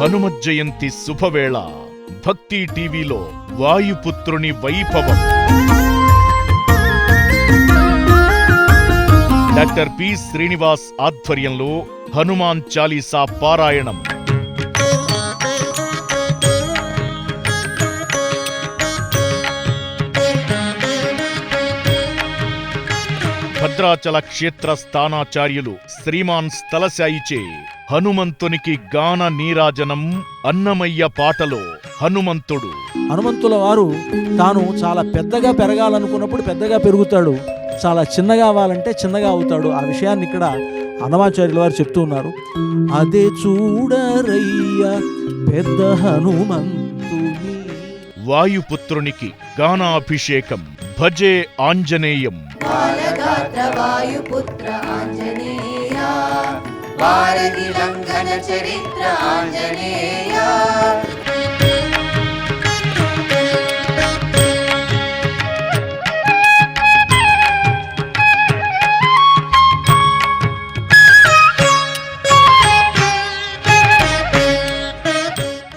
హనుమత్ జయంతి శుభవేళ. భక్తి టీవీలో వాయుపుత్రుని వైభవం. డాక్టర్ పి శ్రీనివాస్ ఆధ్వర్యంలో హనుమాన్ చాలీసా పారాయణం. భద్రాచల క్షేత్ర స్థానాచార్యులు శ్రీమాన్ స్థలశాయిచే హనుమంతునికి గాన నీరాజనం అన్నమయ్య పాటలో హనుమంతుడు. హనుమంతుల వారు తాను చాలా పెద్దగా పెరగాలనుకున్నప్పుడు పెద్దగా పెరుగుతాడు. చాలా చిన్నగా అవ్వాలంటే చిన్నగా అవుతాడు. ఆ విషయాన్ని ఇక్కడ హనుమాచార్యుల వారు చెప్తూ ఉన్నారు. అదే చూడరయ్య పెద్ద హనుమంతుని. వాయుపుత్రునికి గానాభిషేకం. భజే ఆంజనేయం. బాలగాత్ర వాయుపుత్ర ఆంజనేయ. భారతి లంఘన చరిత్ర ఆంజనేయ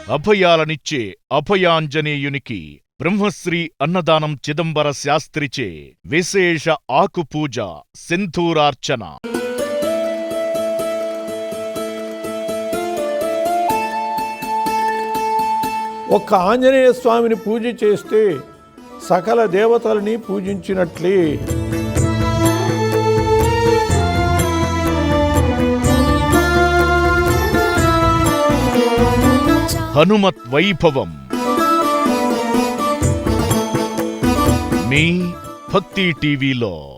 అభయాలనిచ్చే అభయాంజనేయునికి బ్రహ్మశ్రీ అన్నదానం చిదంబర శాస్త్రిచే విశేష ఆకుపూజ సింధూరార్చన. ఒక్క ఆంజనేయ స్వామిని పూజ చేస్తే సకల దేవతలని పూజించినట్లే. హనుమత్ వైభవం. మీ భక్తి టీవీలో.